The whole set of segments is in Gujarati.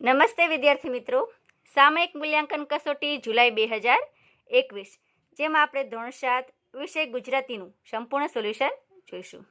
નમસ્તે વિદ્યાર્થી મિત્રો. સામયિક મૂલ્યાંકન કસોટી જુલાઈ બે હજાર એકવીસ, જેમાં આપણે ધોરણ સાત વિષય ગુજરાતીનું સંપૂર્ણ સોલ્યુશન જોઈશું.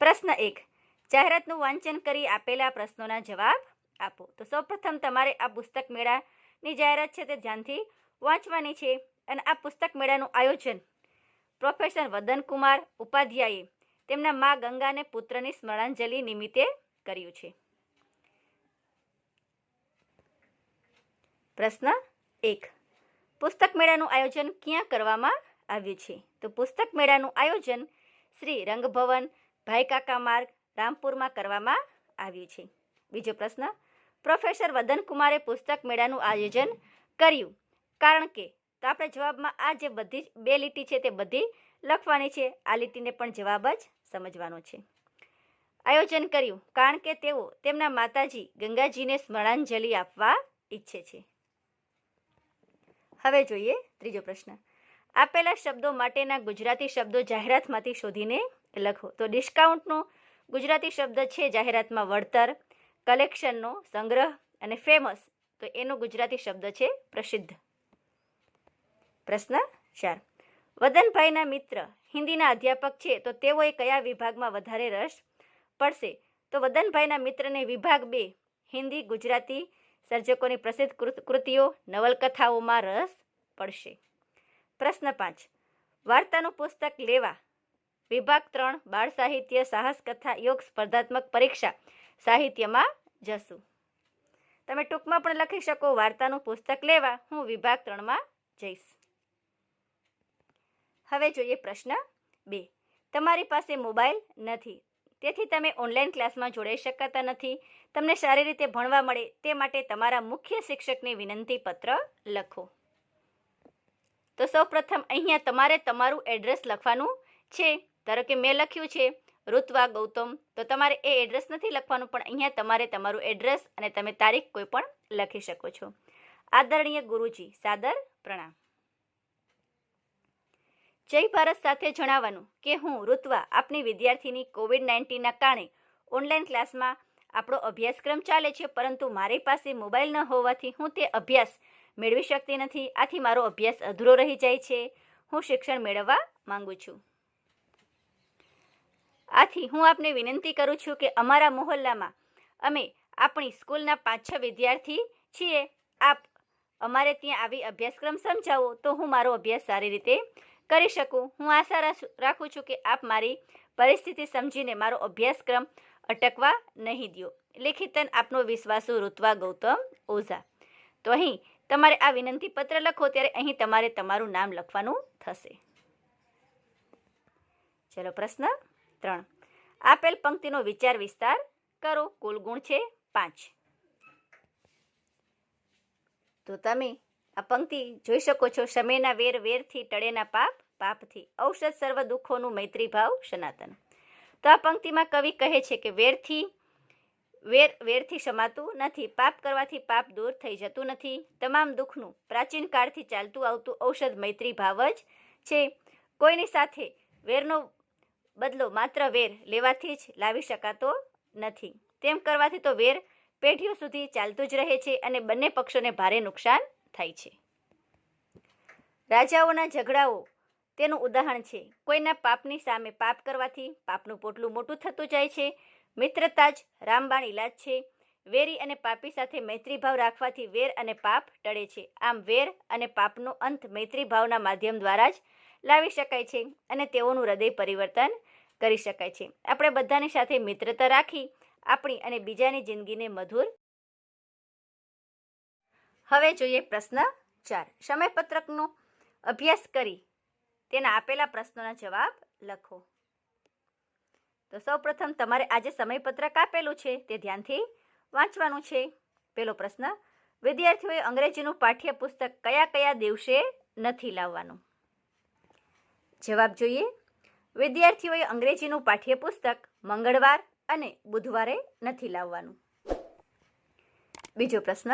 પ્રશ્ન એક, જાહેરાતનું વાંચન કરી આપેલા પ્રશ્નોના જવાબ આપો. તો સૌપ્રથમ તમારે આ પુસ્તક મેળાની જાહેરાત છે તે ધ્યાનથી વાંચવાની છે અને આ પુસ્તક મેળાનું આયોજન પ્રોફેસર વદનકુમાર ઉપાધ્યાયે તેમના મા ગંગાને પુત્રની સ્મરણાંજલિ નિમિત્તે કર્યું છે. પ્રશ્ન એક. પુસ્તક મેળાનું આયોજન ક્યાં કરવામાં આવ્યું છે? તો પુસ્તક મેળાનું આયોજન શ્રી રંગભવન ભાઈ કાકા માર્ગ, રામપુરમાં કરવામાં આવ્યું છે. બીજો પ્રશ્ન, પ્રોફેસર વદનકુમારે પુસ્તક મેળાનું આયોજન કર્યું કારણ કે તો આપણે જવાબમાં આ જે બધી બે લીટી છે તે બધી લખવાની છે. આ લીટીને પણ જવાબ જ સમજવાનો છે. આયોજન કર્યું કારણ કે તેઓ તેમના માતાજી ગંગાજીને સ્મરણાંજલિ આપવા ઈચ્છે છે. હવે જોઈએ ત્રીજો પ્રશ્ન. આપેલા શબ્દો માટેના ગુજરાતી શબ્દો જાહેરાતમાંથી શોધીને લખો. તો ડિસ્કાઉન્ટનો ગુજરાતી શબ્દ છે જાહેરાતમાં વળતર કલેક્શનનો સંગ્રહ અને ફેમસ તો એનો ગુજરાતી શબ્દ છે પ્રસિદ્ધ. પ્રશ્ન ચાર. વદનભાઈના મિત્ર હિન્દીના અધ્યાપક છે, તો તેઓએ કયા વિભાગમાં વધારે રસ પડશે? તો વદનભાઈના મિત્રને વિભાગ બે, હિન્દી, ગુજરાતી સર્જકોની પ્રસિદ્ધ કૃત- કૃતિઓ નવલકથાઓમાં રસ પડશે. પ્રશ્ન પાંચ. વાર્તાનું પુસ્તક લેવા. વિભાગ ત્રણ, બાળ સાહિત્ય સાહસ કથા યોગ, સ્પર્ધાત્મક પરીક્ષા સાહિત્યમાં જશું. તમે ટૂંકમાં પણ લખી શકો વાર્તાનું પુસ્તક લેવા. હું વિભાગ ત્રણમાં જઈશ. હવે જોઈએ પ્રશ્ન બે. તમારી પાસે મોબાઈલ નથી. તેથી તમે ઓનલાઈન ક્લાસમાં જોડાઈ શકાતા નથી. તમને સારી રીતે ભણવા મળે તે માટે તમારા મુખ્ય શિક્ષકને વિનંતી પત્ર લખો. તો સૌપ્રથમ અહીંયા તમારે તમારું એડ્રેસ લખવાનું છે. ધારો કે મેં લખ્યું છે, ઋત્વા ગૌતમ તો તમારે એ એડ્રેસ નથી લખવાનું, પણ અહીંયા તમારે તમારું એડ્રેસ અને તમે તારીખ કોઈ પણ લખી શકો છો. આદરણીય ગુરુજી, સાદર પ્રણામ. જય ભારત સાથે જણાવવાનું કે હું ઋત્વા, આપની વિદ્યાર્થીની કોવિડ નાઇન્ટીનના કારણે ઓનલાઈન ક્લાસમાં આપણો અભ્યાસક્રમ ચાલે છે, પરંતુ મારી પાસે મોબાઈલ ન હોવાથી હું તે અભ્યાસ મેળવી શકતી નથી. આથી મારો અભ્યાસ અધૂરો રહી જાય છે. હું શિક્ષણ મેળવવા માંગુ છું. આથી હું આપને વિનંતી કરું છું કે અમારા મોહલ્લામાં અમે આપણી સ્કૂલના પાંચ છ વિદ્યાર્થી છીએ. આપ અમારે ત્યાં આવી અભ્યાસક્રમ સમજાવો તો હું મારો અભ્યાસ સારી રીતે કરી શકું? હું આશા રાખું છું કે આપ મારી પરિસ્થિતિ સમજીને મારો અભ્યાસક્રમ અટકવા નહીં દો લેખિતન આપનો વિશ્વાસુ ઋત્વા ગૌતમ ઓઝા. તો અહીં તમારે આ વિનંતી પત્ર લખો, ત્યારે અહીં તમારે તમારું નામ લખવાનું થશે. ચલો પ્રશ્ન ત્રણ. આપેલ પંક્તિનો વિચાર વિસ્તાર કરો. કુલ ગુણ છે પાંચ. તો તમે આ પંક્તિ જોઈ શકો છો, સમયના વેર વેરથી ટળેના પાપ, પાપથી ઔષધ સર્વ દુઃખોનું મૈત્રી ભાવ સનાતન. તો આ પંક્તિમાં કવિ કહે છે કે વેરથી, વેર, વેરથી સમાતું નથી, પાપ કરવાથી પાપ દૂર થઈ જતું નથી, તમામ દુઃખનું પ્રાચીન કાળથી ચાલતું આવતું ઔષધ મૈત્રી ભાવ જ છે. કોઈની સાથે વેરનો બદલો માત્ર વેર લેવાથી જ લાવી શકાતો નથી. તેમ કરવાથી તો વેર પેઢીઓ સુધી ચાલતું જ રહે છે અને બંને પક્ષોને ભારે નુકસાન થાય છે. રાજાઓના ઝઘડાઓ તેનું ઉદાહરણ છે. કોઈના પાપની સામે પાપ કરવાથી પાપનું પોટલું મોટું થતું જાય છે. મિત્રતા જ રામબાણ ઇલાજ છે. વેરી અને પાપી સાથે મૈત્રીભાવ રાખવાથી વેર અને પાપ ટળે છે. આમ વેર અને પાપનો અંત મૈત્રીભાવના માધ્યમ દ્વારા જ લાવી શકાય છે અને તેઓનું હૃદય પરિવર્તન કરી શકાય છે. આપણે બધાની સાથે મિત્રતા રાખી આપણી અને બીજાની જિંદગીને મધુર હવે જોઈએ પ્રશ્ન ચાર. સમયપત્રકનો અભ્યાસ કરી તેના આપેલા પ્રશ્નોના જવાબ લખો. તો સૌપ્રથમ તમારે આજે સમયપત્રક આપેલું છે તે ધ્યાનથી વાંચવાનું છે. પેલો પ્રશ્ન, વિદ્યાર્થીઓએ અંગ્રેજીનું પાઠ્યપુસ્તક કયા કયા દિવસે નથી લાવવાનું? જવાબ જોઈએ, વિદ્યાર્થીઓએ અંગ્રેજીનું પાઠ્યપુસ્તક મંગળવાર અને બુધવારે નથી લાવવાનું. બીજો પ્રશ્ન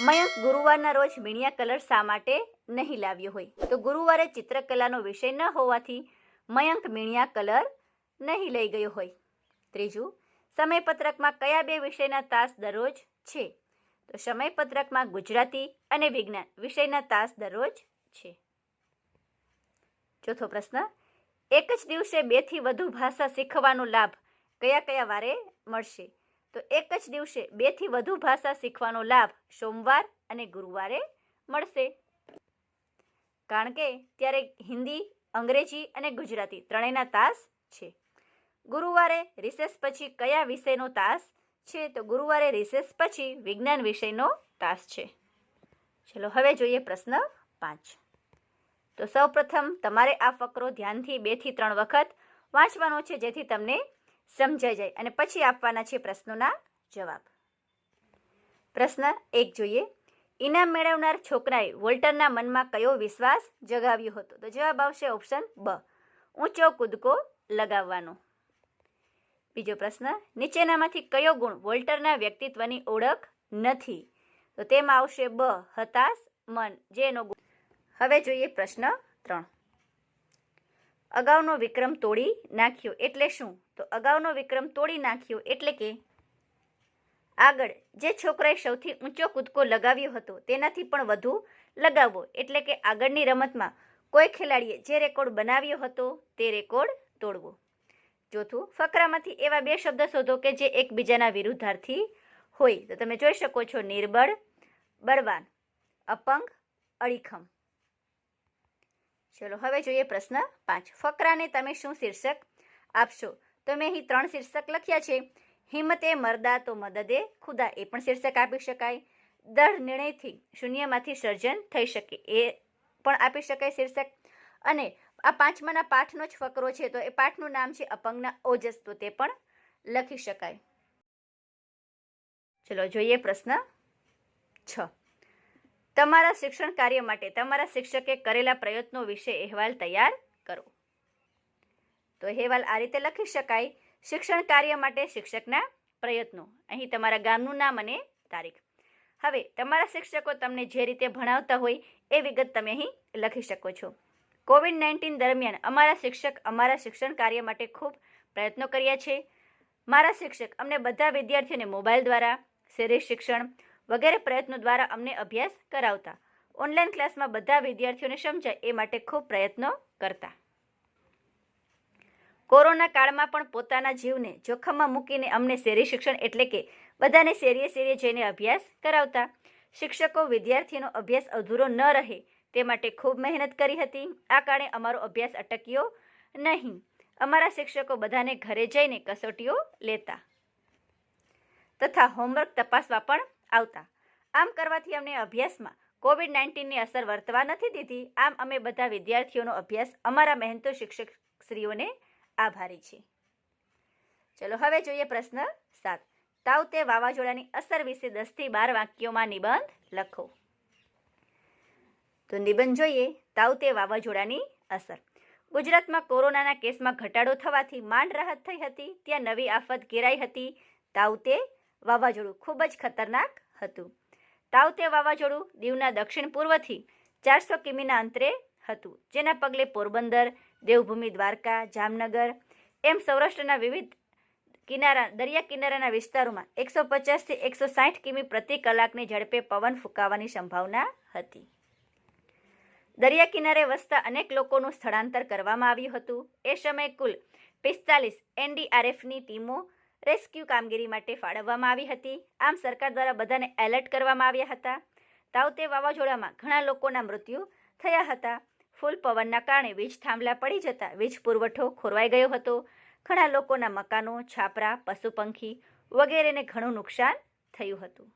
મયંક ગુરુવારના રોજ મીણિયા કલર શા માટે નહીં લાવ્યો હોય? તો ગુરુવારે ચિત્રકલાનો વિષય ન હોવાથી મયંક મીણિયા કલર નહીં લઈ ગયો હોય. ત્રીજું, સમયપત્રકમાં કયા બે વિષયના તાસ દરરોજ છે? તો સમયપત્રકમાં ગુજરાતી અને વિજ્ઞાન વિષયના તાસ દરરોજ છે. ચોથો પ્રશ્ન, એક જ દિવસે બેથી વધુ ભાષા શીખવાનો લાભ કયા કયા વારે મળશે? તો એક જ દિવસે બેથી વધુ ભાષા શીખવાનો લાભ સોમવાર અને ગુરુવારે મળશે. કારણ કે ત્યારે હિન્દી, અંગ્રેજી અને ગુજરાતી ત્રણેયના તાસ છે. ગુરુવારે રિસેસ પછી કયા વિષયનો તાસ છે? તો ગુરુવારે રિસેસ પછી વિજ્ઞાન વિષયનો તાસ છે. ચલો હવે જોઈએ પ્રશ્ન પાંચ. તો સૌપ્રથમ તમારે આ ફકરો ધ્યાનથી બેથી ત્રણ વખત વાંચવાનો છે, જેથી તમને સમજાઈ જાય. અને પછી આપવાના છે પ્રશ્નોના જવાબ. પ્રશ્ન એક જોઈએ. ઇનામ મેળવનાર છોકરાએ વોલ્ટરના મનમાં કયો વિશ્વાસ જગાવ્યો હતો? તો જવાબ આવશે ઓપ્શન બ. ઊંચો કૂદકો લગાવવાનો. બીજો પ્રશ્ન, નીચેનામાંથી કયો ગુણ વોલ્ટરના વ્યક્તિત્વની ઓળખ નથી? તો તેમાં આવશે બ, હતાશ, મન, જેનો ગુણ. હવે જોઈએ પ્રશ્ન ત્રણ. અગાઉનો વિક્રમ તોડી નાખ્યો એટલે શું? તો અગાઉનો વિક્રમ તોડી નાખ્યો એટલે કે આગળ જે છોકરાએ સૌથી ઊંચો કૂદકો લગાવ્યો હતો તેનાથી પણ વધુ લગાવવો એટલે કે આગળની રમતમાં કોઈ ખેલાડીએ જે રેકોર્ડ બનાવ્યો હતો તે રેકોર્ડ તોડવો. ચોથું, ફકરામાંથી એવા બે શબ્દ શોધો કે જે એકબીજાના વિરુદ્ધાર્થી હોય. તો તમે જોઈ શકો છો નિર્બળ, બળવાન, અપંગ, અડીખમ. ચલો હવે જોઈએ પ્રશ્ન પાંચ. ફકરાને તમે શું શીર્ષક આપશો? તો મેં અહીં ત્રણ શીર્ષક લખ્યા છે. હિંમતે મરદા તો મદદે, ખુદા એ પણ શીર્ષક આપી શકાય. દઢ નિર્ણયથી શૂન્યમાંથી સર્જન થઈ શકે એ પણ આપી શકાય શીર્ષક. અને આ પાંચમાના પાઠનો જ ફકરો છે તો એ પાઠનું નામ છે અપંગના ઓજસ તો તે પણ લખી શકાય. ચલો જોઈએ પ્રશ્ન છ. તમારા શિક્ષણ કાર્ય માટે તમારા શિક્ષકે કરેલા પ્રયત્નો વિશે અહેવાલ તૈયાર કરો. તો અહેવાલ આ રીતે લખી શકાય, શિક્ષણ કાર્ય માટે શિક્ષકના પ્રયત્નો. અહીં તમારા ગામનું નામ અને તારીખ. હવે, તમારા શિક્ષકો તમને જે રીતે ભણાવતા હોય એ વિગત તમે અહીં લખી શકો છો. કોવિડ નાઇન્ટીન દરમિયાન અમારા શિક્ષક અમારા શિક્ષણ કાર્ય માટે ખૂબ પ્રયત્નો કર્યા છે. મારા શિક્ષક અમને બધા વિદ્યાર્થીઓને મોબાઈલ દ્વારા, શેરી શિક્ષણ વગેરે પ્રયત્નો દ્વારા અમને અભ્યાસ કરાવતા. ઓનલાઈન ક્લાસમાં બધા વિદ્યાર્થીઓને સમજાય એ માટે ખૂબ પ્રયત્નો કરતા. કોરોના કાળમાં પણ પોતાના જીવને જોખમમાં મૂકીને અમને શેરી શિક્ષણ એટલે કે બધાને શેરીએ શેરીએ જઈને અભ્યાસ કરાવતા. શિક્ષકો વિદ્યાર્થીનો અભ્યાસ અધૂરો ન રહે તે માટે ખૂબ મહેનત કરી હતી. આ કારણે અમારો અભ્યાસ અટક્યો નહીં. અમારા શિક્ષકો બધાને ઘરે જઈને કસોટીઓ લેતા તથા હોમવર્ક તપાસવા પણ આવતા. આમ કરવાથી અમને અભ્યાસમાં કોવિડ નાઇન્ટીનની અસર વર્તવા નથી દીધી. આમ અમે બધા વિદ્યાર્થીઓનો અભ્યાસ અમારા મહેનતો શિક્ષકશ્રીઓને આભારી છે ચલો, હવે જોઈએ પ્રશ્ન સાત. તાવ તે વાવાઝોડાની અસર વિશે દસથી બાર વાક્યોમાં નિબંધ લખો. તો નિબંધ જોઈએ, તાવ તે વાવાઝોડાની અસર. ગુજરાતમાં કોરોનાના કેસમાં ઘટાડો થવાથી માંડ રાહત થઈ હતી, ત્યાં નવી આફત ઘેરાઈ હતી. તાવતે વાવાઝોડું ખૂબ જ ખતરનાક હતું. તાવ તે વાવાઝોડું દીવના દક્ષિણ પૂર્વથી ચારસો કિમીના અંતરે હતું. જેના પગલે પોરબંદર, દેવભૂમિ દ્વારકા, જામનગર એમ સૌરાષ્ટ્રના વિવિધ કિનારા, દરિયા કિનારાના વિસ્તારોમાં એકસો પચાસથી એકસો સાઠ કિમી પ્રતિ કલાકની ઝડપે પવન ફૂંકાવાની સંભાવના હતી. દરિયા કિનારે વસતા અનેક લોકોનું સ્થળાંતર કરવામાં આવ્યું હતું. એ સમયે કુલ પિસ્તાલીસ એનડીઆરએફની ટીમો રેસ્ક્યુ કામગીરી માટે ફાળવવામાં આવી હતી. આમ સરકાર દ્વારા બધાને એલર્ટ કરવામાં આવ્યા હતા. તાવતે વાવાઝોડામાં ઘણા લોકોના મૃત્યુ થયા હતા. ફૂલ પવનના કારણે વીજ થાંભલા પડી જતા વીજ પુરવઠો ખોરવાઈ ગયો હતો. ઘણા લોકોના મકાનો, છાપરા પશુ પંખી વગેરેને ઘણું નુકસાન થયું હતું.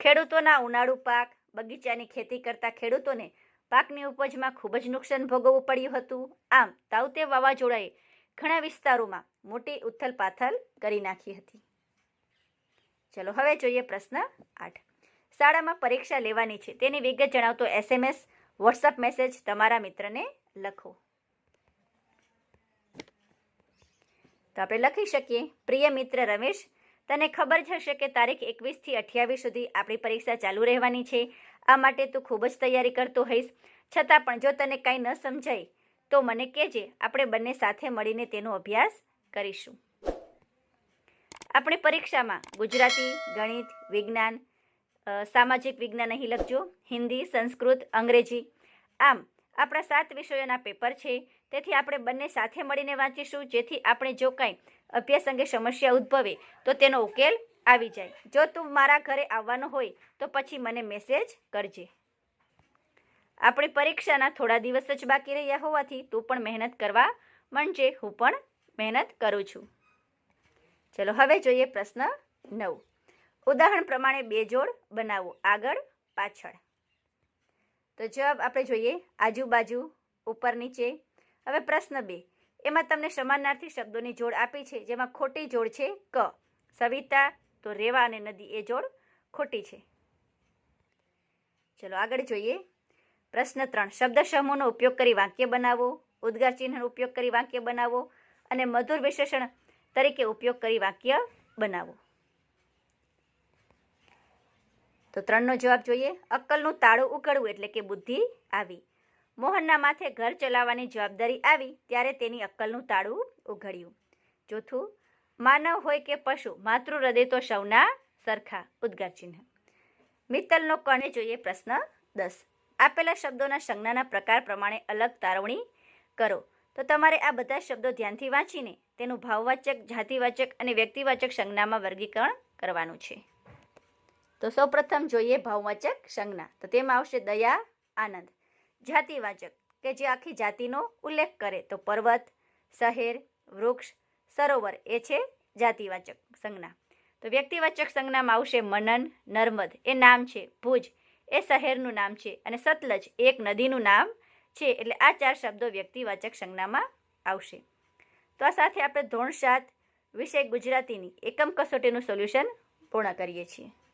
ખેડૂતોના ઉનાળુ પાક, બગીચાની ખેતી કરતા ખેડૂતોને પાકની ઉપજમાં ખૂબ જ નુકસાન ભોગવવું પડ્યું હતું. આમ તાવતે વાવાઝોડાએ ઘણા વિસ્તારોમાં મોટી ઉથલ પાથલ કરી નાખી હતી. ચલો, હવે જોઈએ પ્રશ્ન આઠ. શાળામાં પરીક્ષા લેવાની છે. તેની વિગત જણાવતો એસએમએસ વોટ્સઅપ મેસેજ તમારા મિત્રને લખો. તો આપણે લખી શકીએ, પ્રિય મિત્ર રમેશ, તને ખબર જ હશે કે તારીખ એકવીસથી અઠ્યાવીસ સુધી આપણી પરીક્ષા ચાલુ રહેવાની છે. આ માટે તું ખૂબ જ તૈયારી કરતો હોઈશ. છતાં પણ જો તને કાંઈ ન સમજાય, તો મને કહેજે, આપણે બંને સાથે મળીને તેનો અભ્યાસ કરીશું. આપણી પરીક્ષામાં ગુજરાતી, ગણિત, વિજ્ઞાન સામાજિક વિજ્ઞાન અહીં લખજો. હિન્દી, સંસ્કૃત, અંગ્રેજી. આમ, આપણા સાત વિષયોના પેપર છે. તેથી આપણે બંને સાથે મળીને વાંચીશું. જેથી આપણે જો કાંઈ અભ્યાસ અંગે સમસ્યા ઉદ્ભવે, તો તેનો ઉકેલ આવી જાય. જો તું મારા ઘરે આવવાનો હોય, તો પછી મને મેસેજ કરજે. આપણી પરીક્ષાના થોડા દિવસ જ બાકી રહ્યા હોવાથી તું પણ મહેનત કરવા માંડજે. હું પણ મહેનત કરું છું. ચલો, હવે જોઈએ પ્રશ્ન નવ. ઉદાહરણ પ્રમાણે બે જોડ બનાવો. આગળ, પાછળ. તો જવાબ આપણે જોઈએ આજુબાજુ, ઉપર નીચે. હવે પ્રશ્ન બે. એમાં તમને સમાનાર્થી શબ્દોની જોડ આપી છે, જેમાં ખોટી જોડ છે ક. સવિતા, તો રેવા અને નદી એ જોડ ખોટી છે. ચલો આગળ જોઈએ. પ્રશ્ન ત્રણ. શબ્દ સમૂહનો ઉપયોગ કરી વાક્ય બનાવો, ઉદ્ગાર ચિહ્નનો ઉપયોગ કરી વાક્ય બનાવો અને મધુર વિશેષણ તરીકે ઉપયોગ કરી વાક્ય બનાવો. તો ત્રણનો જવાબ જોઈએ. અક્કલનું તાળું ઉકળવું એટલે કે બુદ્ધિ આવી. મોહનના માથે ઘર ચલાવવાની જવાબદારી આવી, ત્યારે તેની અક્કલનું તાળું ઉઘડ્યું. ચોથું માનવ હોય કે પશુ માતૃ હૃદય તો સૌના સરખા, ઉદ્ગાર ચિહ્ન. મિત્તલનો કણે જોઈએ પ્રશ્ન દસ. આપેલા શબ્દોના સંજ્ઞાના પ્રકાર પ્રમાણે અલગ તારવણી કરો. તો તમારે આ બધા શબ્દો ધ્યાનથી વાંચીને તેનું ભાવવાચક, જાતિવાચક અને વ્યક્તિવાચક સંજ્ઞામાં વર્ગીકરણ કરવાનું છે. તો સૌપ્રથમ જોઈએ ભાવવાચક સંજ્ઞા. તો તેમાં આવશે દયા, આનંદ. જાતિવાચક, કે જે આખી જાતિનો ઉલ્લેખ કરે. તો પર્વત, શહેર, વૃક્ષ, સરોવર, એ છે જાતિવાચક સંજ્ઞા. તો વ્યક્તિવાચક સંજ્ઞામાં આવશે મનન, નર્મદ. એ નામ છે. ભુજ, એ શહેરનું નામ છે. અને સતલજ, એક નદીનું નામ છે. એટલે આ ચાર શબ્દો વ્યક્તિવાચક સંજ્ઞામાં આવશે. તો આ સાથે આપણે ધોરણ સાત વિષય ગુજરાતીની એકમ કસોટીનું સોલ્યુશન પૂર્ણ કરીએ છીએ.